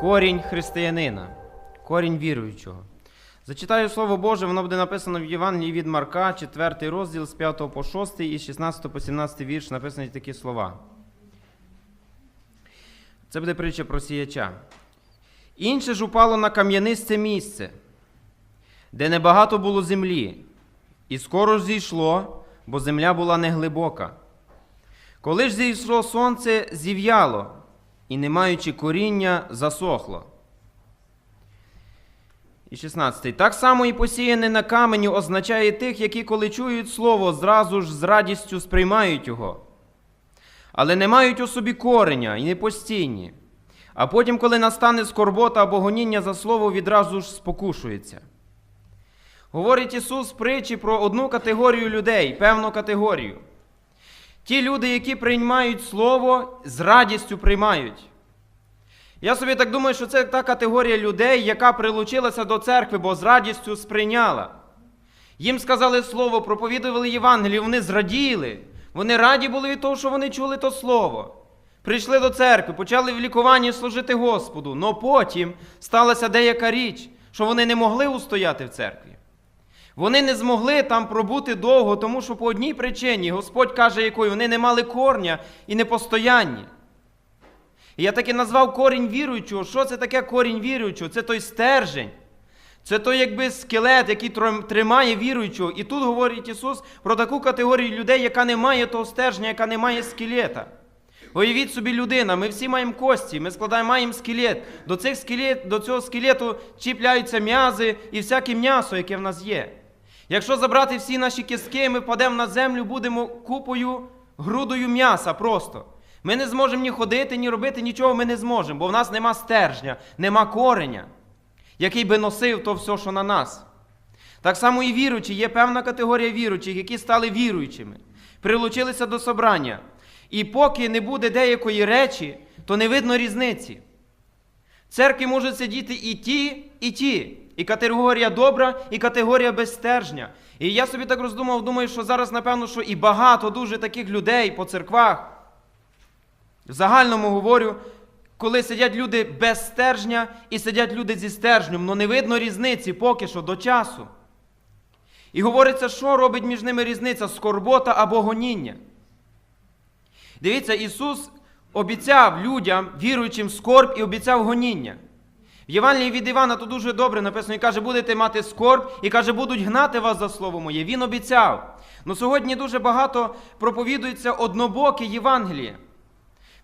корінь християнина, корінь віруючого. Зачитаю Слово Боже, воно буде написано в Євангелії від Марка, 4 розділ з 5 по 6 і з 16 по 17 вірш написані такі слова. Це буде притча про сіяча. Інше ж упало на кам'янисте місце, де небагато було землі, і скоро ж зійшло, бо земля була неглибока. Коли ж зійшло сонце, зів'яло, і, не маючи коріння, засохло. І 16. Так само і посіяне на камені означає тих, які, коли чують слово, зразу ж з радістю сприймають його, але не мають у собі кореня і не постійні. А потім, коли настане скорбота або гоніння за слово, відразу ж спокушується. Говорить Ісус притчі про одну категорію людей, певну категорію. Ті люди, які приймають Слово, з радістю приймають. Я собі так думаю, що це та категорія людей, яка прилучилася до церкви, бо з радістю сприйняла. Їм сказали слово, проповідували Євангелію, вони зраділи. Вони раді були від того, що вони чули то слово. Прийшли до церкви, почали в лікуванні служити Господу. Но потім сталася деяка річ, що вони не могли устояти в церкві. Вони не змогли там пробути довго, тому що по одній причині Господь каже, якою вони не мали корня і непостоянні. І я таки назвав корінь віруючого. Що це таке корінь віруючого? Це той стержень. Це той якби скелет, який тримає віруючого. І тут говорить Ісус про таку категорію людей, яка не має того стержня, яка не має скелета. Уявіть собі людина, ми всі маємо кості, ми складаємо маємо скелет. До, цих скелет, до цього скелету чіпляються м'язи і всяке м'ясо, яке в нас є. Якщо забрати всі наші кістки, ми впадемо на землю, будемо купою, грудою м'яса просто. Ми не зможемо ні ходити, ні робити нічого ми не зможемо, бо в нас нема стержня, нема кореня, який би носив то все, що на нас. Так само і віруючі, є певна категорія віруючих, які стали віруючими, прилучилися до собрання. І поки не буде деякої речі, то не видно різниці. В церкві можуть сидіти і ті, і ті. І категорія добра, і категорія безстержня. І я собі так роздумав, думаю, що зараз, напевно, що і багато дуже таких людей по церквах. В загальному говорю, коли сидять люди без стержня і сидять люди зі стержнем, але не видно різниці поки що до часу. І говориться, що робить між ними різниця скорбота або гоніння. Дивіться, Ісус обіцяв людям, віруючим скорб і обіцяв гоніння. В Євангелії від Івана то дуже добре написано, і каже, будете мати скорб, і каже, будуть гнати вас за слово моє. Він обіцяв. Ну сьогодні дуже багато проповідується однобоке Євангеліє.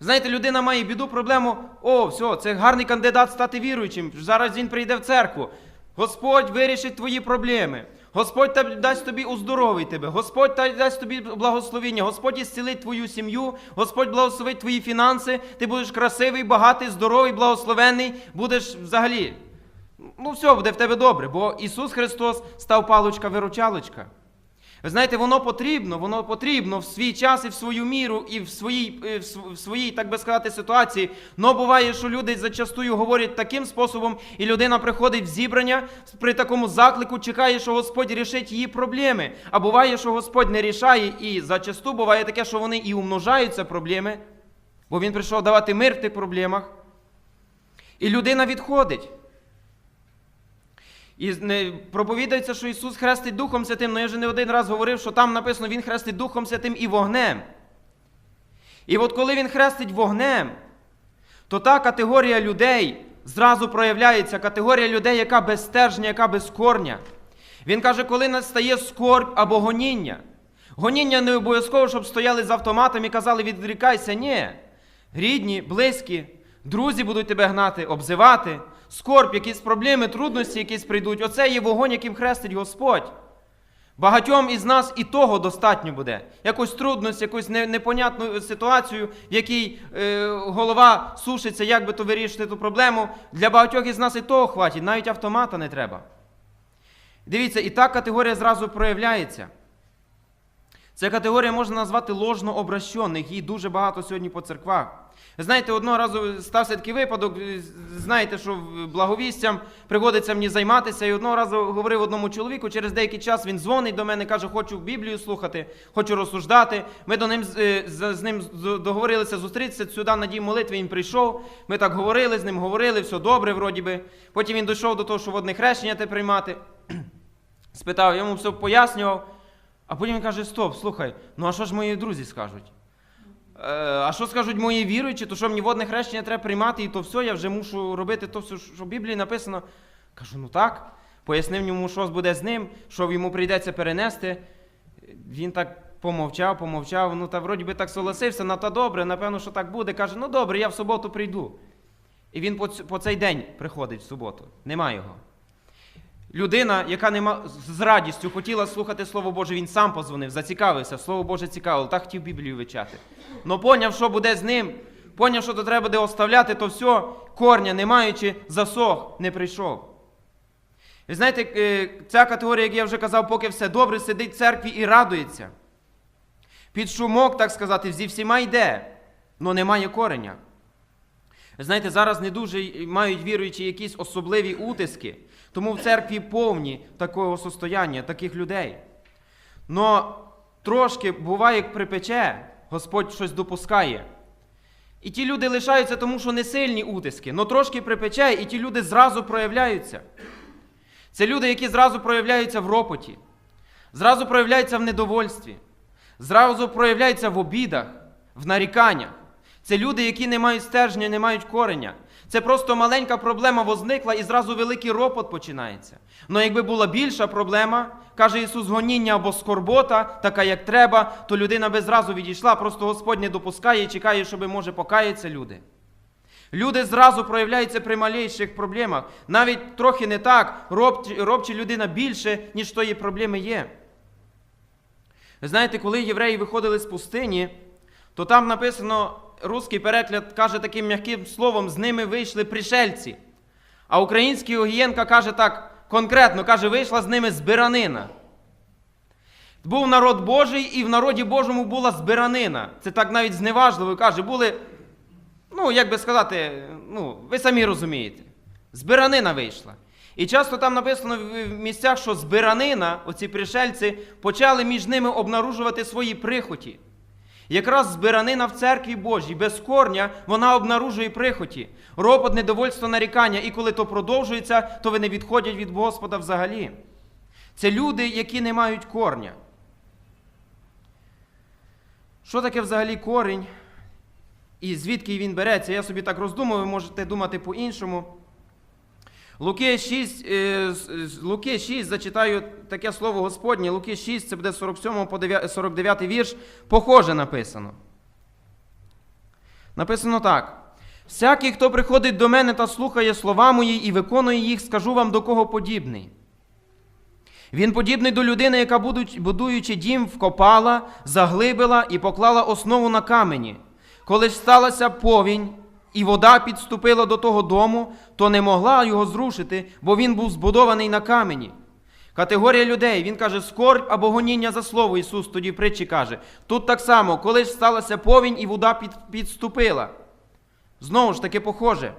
Знаєте, людина має біду, проблему, о, все, це гарний кандидат стати віруючим. Зараз він прийде в церкву. Господь вирішить твої проблеми. Господь дасть тобі уздоровить тебе, Господь дасть тобі благословіння, Господь ісцілить твою сім'ю, Господь благословить твої фінанси, ти будеш красивий, багатий, здоровий, благословений, будеш взагалі. Ну, все буде в тебе добре, бо Ісус Христос став палочка-виручалочка. Ви знаєте, воно потрібно, воно потрібно в свій час і в свою міру, і в своїй, е, в своїй так би сказати, ситуації. Но буває, що люди зачастую говорять таким способом, і людина приходить в зібрання при такому заклику, чекає, що Господь рішить її проблеми. А буває, що Господь не рішає, і зачасту буває таке, що вони і умножаються проблеми, бо Він прийшов давати мир в тих проблемах. І людина відходить. І не проповідається, що Ісус хрестить Духом Святим, але я вже не один раз говорив, що там написано, Він хрестить Духом Святим і вогнем. І от коли Він хрестить вогнем, то та категорія людей зразу проявляється, категорія людей, яка без стержня, яка без корня. Він каже, коли настає скорбь або гоніння. Гоніння не обов'язково, щоб стояли з автоматом і казали, відрікайся. Ні. Рідні, близькі, друзі будуть тебе гнати, обзивати, скорб, якісь проблеми, трудності, якісь прийдуть. Оце є вогонь, яким хрестить Господь. Багатьом із нас і того достатньо буде. Якусь трудність, якусь непонятну ситуацію, в якій е, голова сушиться, як би то вирішити ту проблему. Для багатьох із нас і того хватить, навіть автомата не треба. Дивіться, і та категорія зразу проявляється. Ця категорія можна назвати ложно обращених, їй дуже багато сьогодні по церквах. Знаєте, одного разу стався такий випадок, знаєте, що благовістям приходиться мені займатися. І одного разу говорив одному чоловіку, через деякий час він дзвонить до мене, каже, хочу Біблію слухати, хочу розсуждати. Ми до ним, з- е, ним договорилися зустрітися сюди на дім молитви, він прийшов. Ми так говорили з ним, говорили, все добре, вроді би. Потім він дійшов до того, що водне хрещення те приймати. Спитав, йому все пояснював. А потім він каже: Стоп, слухай, ну а що ж мої друзі скажуть? Е, а що скажуть мої віруючі, то що мені водне хрещення треба приймати, і то все, я вже мушу робити то все, що в Біблії написано. Кажу, ну так. Пояснив йому, що буде з ним, що йому прийдеться перенести. Він так помовчав, помовчав, ну та вроді би так согласився, ну та добре, напевно, що так буде. Каже, ну добре, я в суботу прийду. І він по, цей день приходить в суботу. Нема його. Людина, яка нема, з радістю хотіла слухати Слово Боже, він сам позвонив, зацікавився, Слово Боже цікавило, так хотів Біблію вивчати. Но поняв, що буде з ним, поняв, що то треба буде оставляти, то все, корня не маючи, засох, не прийшов. Ви знаєте, е, ця категорія, як я вже казав, поки все добре, сидить в церкві і радується. Під шумок, так сказати, зі всіма йде, але немає кореня. Знаєте, зараз не дуже мають віруючі якісь особливі утиски, тому в церкві повні такого состояння, таких людей. Но трошки буває, як припече, Господь щось допускає. І ті люди лишаються, тому що не сильні утиски, но трошки припече, і ті люди зразу проявляються. Це люди, які зразу проявляються в ропоті, зразу проявляються в недовольстві, зразу проявляються в обідах, в наріканнях. Це люди, які не мають стержня, не мають кореня. Це просто маленька проблема возникла і зразу великий ропот починається. Но якби була більша проблема, каже Ісус, гоніння або скорбота, така як треба, то людина би зразу відійшла, просто Господь не допускає і чекає, щоб може покаяться люди. Люди зразу проявляються при малейших проблемах. Навіть трохи не так, робче людина більше, ніж тої проблеми є. Ви знаєте, коли євреї виходили з пустині, то там написано, русський переклад каже таким м'яким словом, з ними вийшли пришельці. А український Огієнка каже так конкретно, каже, вийшла з ними збиранина. Був народ Божий, і в народі Божому була збиранина. Це так навіть зневажливо каже, були Ну, як би сказати, ну, ви самі розумієте. Збиранина вийшла. І часто там написано в місцях, що збиранина, оці пришельці, почали між ними обнаружувати свої прихоті. Якраз збиранина в церкві Божій, без корня, вона обнаружує прихоті, ропот, недовольство, нарікання, і коли то продовжується, то вони відходять від Господа взагалі. Це люди, які не мають корня. Що таке взагалі корінь? І звідки він береться? Я собі так роздумав, ви можете думати по-іншому. Луки 6, е, Луки 6 зачитаю таке слово Господнє. Луки 6, це буде 47 по 49 вірш, похоже написано. Написано так. Всякий, хто приходить до мене та слухає слова мої і виконує їх, скажу вам, до кого подібний. Він подібний до людини, яка, будуючи дім, вкопала, заглибила і поклала основу на камені. Коли сталася повінь, і вода підступила до того дому, то не могла його зрушити, бо він був збудований на камені. Категорія людей, він каже, скорбь або гоніння за слово. Ісус тоді в притчі каже. Тут так само, коли ж сталася повінь, і вода під, підступила. Знову ж таки, похоже.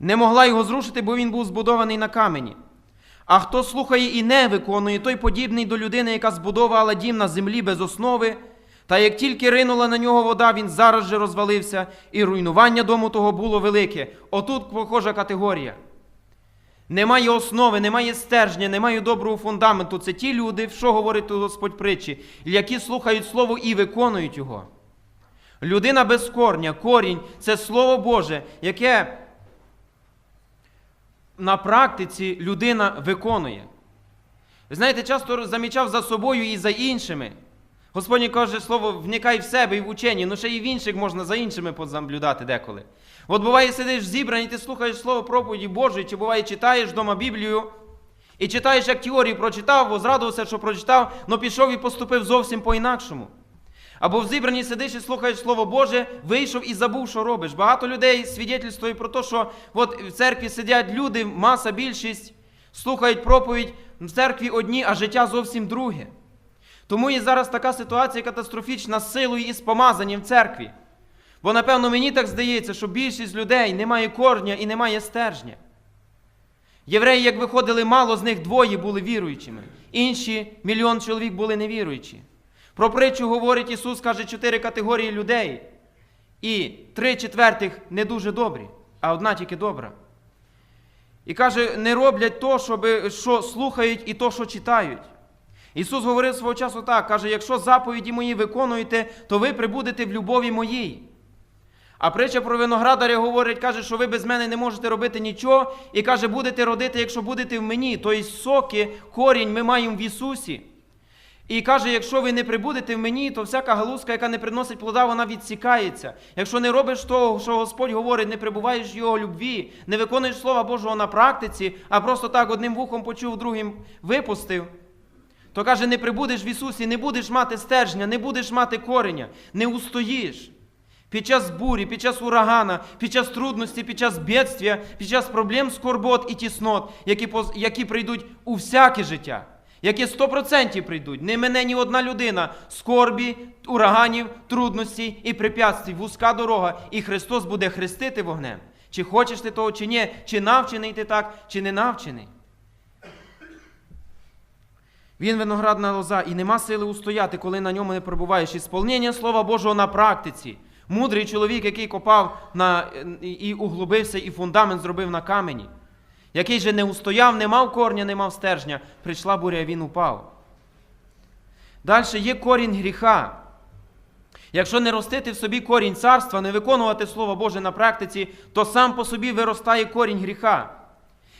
Не могла його зрушити, бо він був збудований на камені. А хто слухає і не виконує, той подібний до людини, яка збудувала дім на землі без основи. Та як тільки ринула на нього вода, він зараз же розвалився, і руйнування дому того було велике. Отут похожа категорія. Немає основи, немає стержня, немає доброго фундаменту. Це ті люди, що говорить Господь притчі, які слухають Слово і виконують його. Людина без корня, корінь це Слово Боже, яке на практиці людина виконує. Ви знаєте, часто замічав за собою і за іншими. Господь каже слово, вникай в себе і в учені, ну ще і в інших можна за іншими позаблюдати деколи. От буває, сидиш в зібранні, ти слухаєш слово проповіді Божої, чи буває, читаєш вдома Біблію, і читаєш, як теорію прочитав, возрадувався, що прочитав, але пішов і поступив зовсім по-інакшому. Або в зібранні сидиш і слухаєш Слово Боже, вийшов і забув, що робиш. Багато людей свідетельствує про те, що от в церкві сидять люди, маса більшість, слухають проповідь в церкві одні, а життя зовсім друге. Тому і зараз така ситуація катастрофічна з силою і з помазанням церкві. Бо, напевно, мені так здається, що більшість людей не має корня і не має стержня. Євреї, як виходили, мало з них двоє були віруючими, інші мільйон чоловік були невіруючі. Про притчу говорить Ісус, каже, чотири категорії людей. І три четвертих не дуже добрі, а одна тільки добра. І каже, не роблять то, що слухають, і то, що читають. Ісус говорив свого часу так, каже, якщо заповіді мої виконуєте, то ви прибудете в любові моїй. А притча про виноградаря говорить, каже, що ви без мене не можете робити нічого, і каже, будете родити, якщо будете в мені. Тобто соки, корінь ми маємо в Ісусі. І каже, якщо ви не прибудете в мені, то всяка галузка, яка не приносить плода, вона відсікається. Якщо не робиш того, що Господь говорить, не прибуваєш в його любві, не виконуєш Слова Божого на практиці, а просто так одним вухом почув, другим випустив, то каже, не прибудеш в Ісусі, не будеш мати стержня, не будеш мати кореня, не устоїш. Під час бурі, під час урагана, під час трудності, під час бедствия, під час проблем, скорбот і тіснот, які, які прийдуть у всяке життя, які 100% прийдуть. Не мене ні одна людина скорбі, ураганів, трудностей і препятствий, вузька дорога, і Христос буде хрестити вогнем. Чи хочеш ти того, чи ні, чи навчений ти так, чи не навчений. Він виноградна лоза, і нема сили устояти, коли на ньому не перебуваєш. Сповнення Слова Божого на практиці. Мудрий чоловік, який копав на, і углубився, і фундамент зробив на камені, який же не устояв, не мав корня, не мав стержня, прийшла буря, він упав. Далі є корінь гріха. Якщо не ростити в собі корінь царства, не виконувати Слово Боже на практиці, то сам по собі виростає корінь гріха.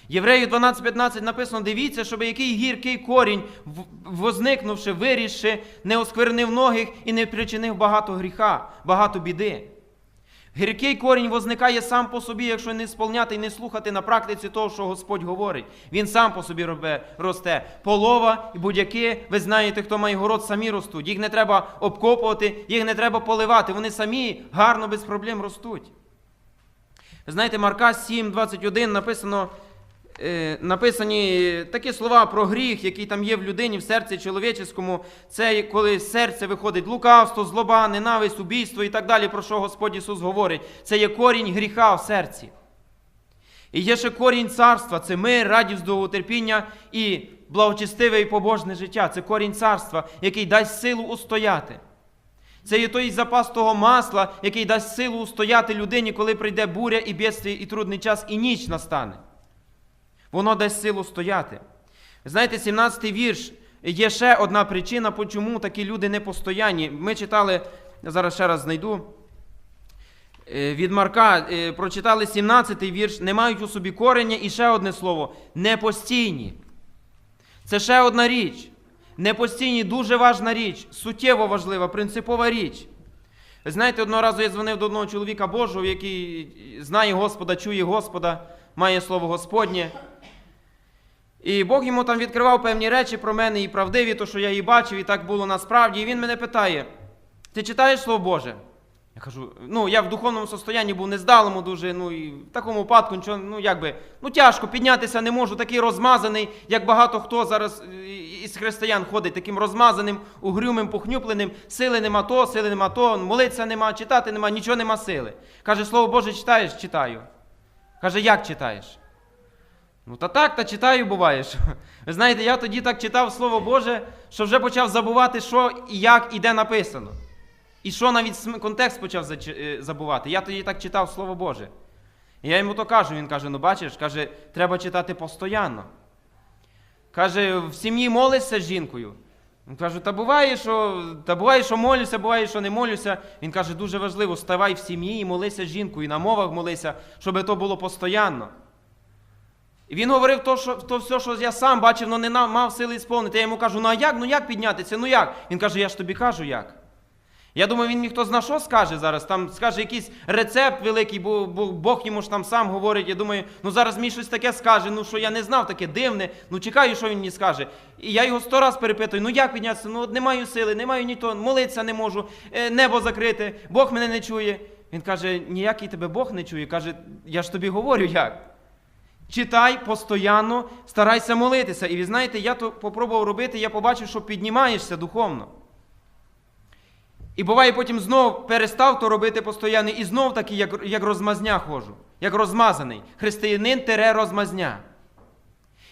Єврею 12.15 написано: дивіться, щоб який гіркий корінь, возникнувши, вирісши, не осквернив многих і не причинив багато гріха, багато біди. Гіркий корінь возникає сам по собі, якщо не сповняти і не слухати на практиці того, що Господь говорить. Він сам по собі росте. Полова і будь-які, ви знаєте, хто має город, самі ростуть. Їх не треба обкопувати, їх не треба поливати. Вони самі гарно, без проблем ростуть. Ви знаєте, Марка 7,21 написано, написані такі слова про гріх, який там є в людині, в серці чоловіческому. Це коли з серця виходить лукавство, злоба, ненависть, убійство і так далі, про що Господь Ісус говорить. Це є корінь гріха в серці. І є ще корінь царства це мир, радість, довготерпіння і благочестиве і побожне життя. Це корінь царства, який дасть силу устояти. Це є той запас того масла, який дасть силу устояти людині, коли прийде буря і бідстві, і трудний час, і ніч настане. Воно дасть силу стояти. Знаєте, 17-й вірш є ще одна причина, чому такі люди непостоянні. Ми читали, зараз ще раз знайду. Е, Від Марка е, прочитали 17-й вірш, не мають у собі корення, і ще одне слово непостійні. Це ще одна річ. Непостійні дуже важна річ, суттєво важлива, принципова річ. Знаєте, одного разу я дзвонив до одного чоловіка Божого, який знає Господа, чує Господа, має слово Господнє. І Бог йому там відкривав певні речі про мене і правдиві, то, що я її бачив, і так було насправді. І він мене питає: ти читаєш Слово Боже? Я кажу, ну я в духовному состоянні був нездалому дуже, ну і в такому випадку нічого, ну якби, ну тяжко піднятися не можу, такий розмазаний, як багато хто зараз е, із християн ходить, таким розмазаним, угрюмим, похнюпленим, сили нема то, сили нема то, молитися нема, читати нема, нічого нема сили. Каже, Слово Боже, читаєш? Читаю. Каже, як читаєш? Ну та так, та читаю буває. Що. Ви знаєте, я тоді так читав Слово Боже, що вже почав забувати, що і як і де написано. І що навіть контекст почав е, забувати. Я тоді так читав Слово Боже. І я йому то кажу, він каже: ну бачиш, каже, треба читати постоянно. Каже, в сім'ї молишся з жінкою. Він каже, та буває, що та буває, що молюся, буває, що не молюся. Він каже, дуже важливо, ставай в сім'ї і молися з жінкою, і на мовах молися, щоб то було постоянно. І він говорив то, що, то все, що я сам бачив, але не мав сили сповнити. Я йому кажу, ну а як? Ну як піднятися? Ну як? Він каже, я ж тобі кажу як. Я думаю, він мені хто зна що скаже зараз, там скаже якийсь рецепт великий, бо, бо Бог йому ж там сам говорить. Я думаю, ну зараз мені щось таке скаже, ну що я не знав, таке дивне, ну чекаю, що він мені скаже. І я його сто раз перепитую, ну як піднятися? Ну не маю сили, не маю ні то, молитися не можу, е, небо закрите, Бог мене не чує. Він каже, ніякий тебе Бог не чує. Каже, я ж тобі говорю як. Читай постійно, старайся молитися. І ви знаєте, я то попробував робити, я побачив, що піднімаєшся духовно. І буває, потім знов перестав то робити постійно, і знов таки, як, як розмазня ходжу, як розмазаний. Християнин тере розмазня,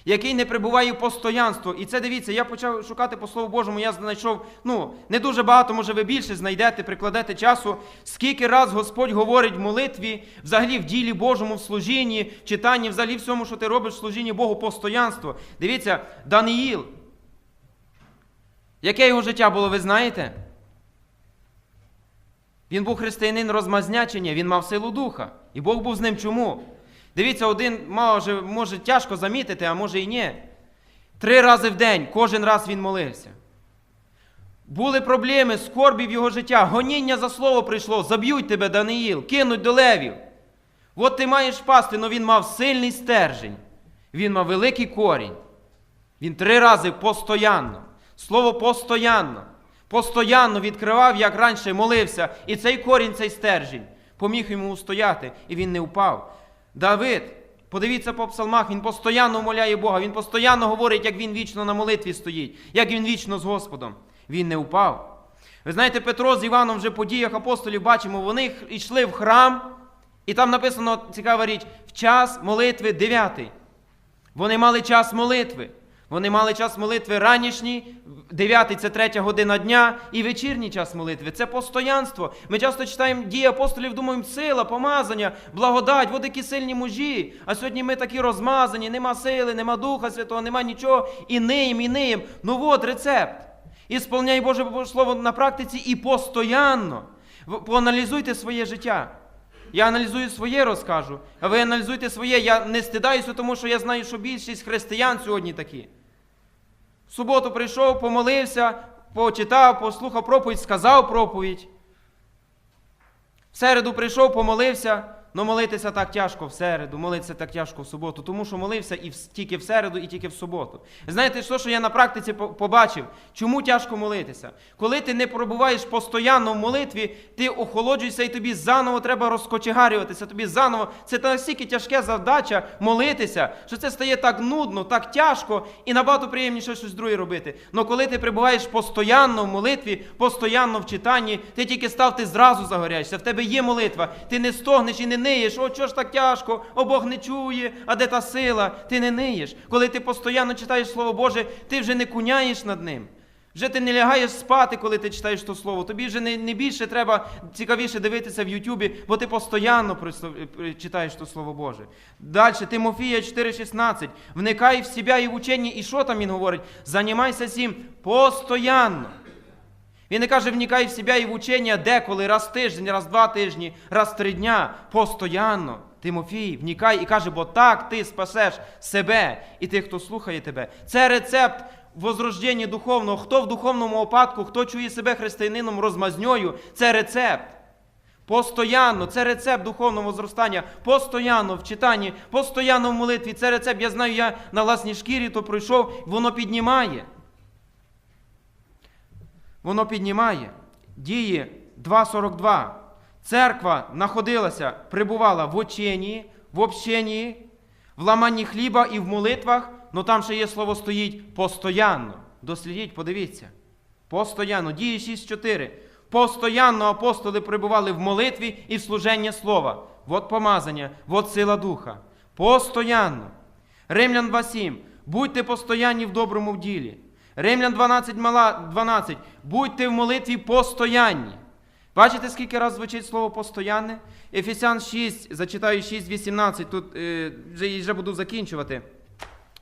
який не прибуває в постоянство. І це дивіться, я почав шукати по Слову Божому, я знайшов, ну, не дуже багато, може, ви більше знайдете, прикладете часу, скільки раз Господь говорить в молитві, взагалі в ділі Божому, в служінні, в читанні, взагалі всьому, що ти робиш в служінні Богу, постоянство. Дивіться, Даниїл. Яке його життя було, ви знаєте? Він був християнин розмазня чи ні? Він мав силу духа. І Бог був з ним чому? Дивіться, один може, може тяжко замітити, а може і ні. Три рази в день, кожен раз він молився. Були проблеми, скорбі в його життя, гоніння за слово прийшло, заб'ють тебе, Даниїл, кинуть до левів. От ти маєш пасти, але він мав сильний стержень, він мав великий корінь. Він три рази постоянно. Слово постоянно. Постоянно відкривав, як раніше молився, і цей корінь, цей стержень поміг йому устояти, і він не впав. Давид, подивіться по псалмах, він постійно умоляє Бога, він постійно говорить, як він вічно на молитві стоїть, як він вічно з Господом. Він не упав. Ви знаєте, Петро з Іваном вже по діях апостолів бачимо, вони йшли в храм, і там написано цікава річ, в час молитви дев'ятий. Вони мали час молитви. Вони мали час молитви ранішній, 9 це третя година дня, і вечірній час молитви. Це постоянство. Ми часто читаємо дії апостолів, думаємо, сила, помазання, благодать, от які сильні мужі. А сьогодні ми такі розмазані, нема сили, нема Духа Святого, нема нічого. І ниєм, і ниєм. Ну от рецепт. І сповняй Боже Слово на практиці і постоянно. Поаналізуйте своє життя. Я аналізую своє, розкажу, а ви аналізуйте своє. Я не стидаюся, тому що я знаю, що більшість християн сьогодні такі. В суботу прийшов, помолився, почитав, послухав проповідь, сказав проповідь. В середу прийшов, помолився, але молитися так тяжко в середу, молитися так тяжко в суботу, тому що молився і в, тільки в середу, і тільки в суботу. Знаєте, що, що я на практиці побачив? Чому тяжко молитися? Коли ти не пробуваєш постійно в молитві, ти охолоджуєшся і тобі заново треба розкочегарюватися, тобі заново. Це настільки тяжке завдача молитися, що це стає так нудно, так тяжко і набагато приємніше щось друге робити. Но коли ти перебуваєш постійно в молитві, постійно в читанні, ти тільки став, ти зразу загоряєшся. В тебе є молитва, ти не стогнеш і не ниєш, о, чого ж так тяжко, о Бог не чує, а де та сила? Ти не ниєш. Коли ти постійно читаєш Слово Боже, ти вже не куняєш над ним. Вже ти не лягаєш спати, коли ти читаєш то слово. Тобі вже не, не більше треба цікавіше дивитися в Ютубі, бо ти постійно е, читаєш то Слово Боже. Далі, Тимофія 4,16. Вникай в себе і в ученні, і що там він говорить? Занімайся цим постоянно. Він не каже, вникай в себе і в учення деколи, раз тиждень, раз два тижні, раз три дня, постоянно. Тимофій, вникай і каже, бо так ти спасеш себе і тих, хто слухає тебе. Це рецепт возрождення духовного. Хто в духовному опадку, хто чує себе християнином розмазньою, це рецепт. Постоянно, це рецепт духовного зростання, постоянно в читанні, постоянно в молитві. Це рецепт, я знаю, я на власній шкірі то пройшов, воно піднімає. Воно піднімає. Дії 2.42. Церква знаходилася, прибувала в оченні, в общенні, в ламанні хліба і в молитвах, але там ще є слово стоїть постоянно. Дослідіть, подивіться. Постоянно. Дії 6.4. Постоянно апостоли прибували в молитві і в служення слова. Вот помазання, вот сила духа. Постоянно. Римлян 2.7. Будьте постоянні в доброму ділі. Римлян 12, 12. Будьте в молитві постоянні. Бачите, скільки раз звучить слово постоянне? Ефесян 6, зачитаю 6.18, тут е, вже, вже буду закінчувати.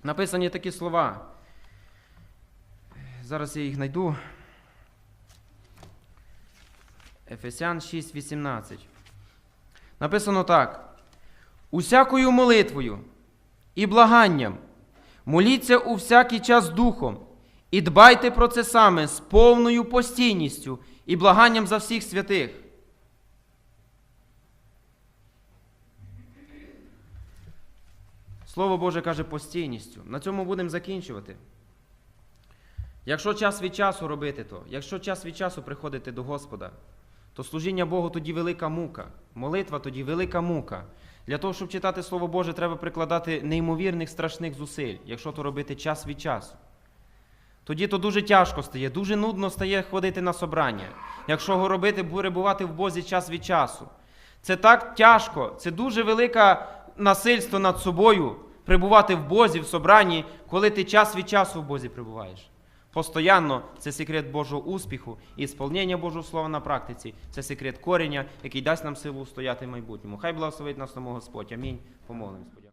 Написані такі слова. Зараз я їх знайду. Ефесян 6.18. Написано так. Усякою молитвою і благанням моліться у всякий час духом, і дбайте про це саме з повною постійністю і благанням за всіх святих. Слово Боже каже постійністю. На цьому будемо закінчувати. Якщо час від часу робити то, якщо час від часу приходити до Господа, то служіння Богу тоді велика мука. Молитва тоді велика мука. Для того, щоб читати Слово Боже, треба прикладати неймовірних страшних зусиль, якщо то робити час від часу. Тоді то дуже тяжко стає, дуже нудно стає ходити на собрання. Якщо робити, перебувати в Бозі час від часу. Це так тяжко, це дуже велике насильство над собою прибувати в Бозі, в собранні, коли ти час від часу в Бозі прибуваєш. Постоянно це секрет Божого успіху і сповнення Божого Слова на практиці. Це секрет корення, який дасть нам силу стояти в майбутньому. Хай благословить нас тому Господь. Амінь. Помолимось.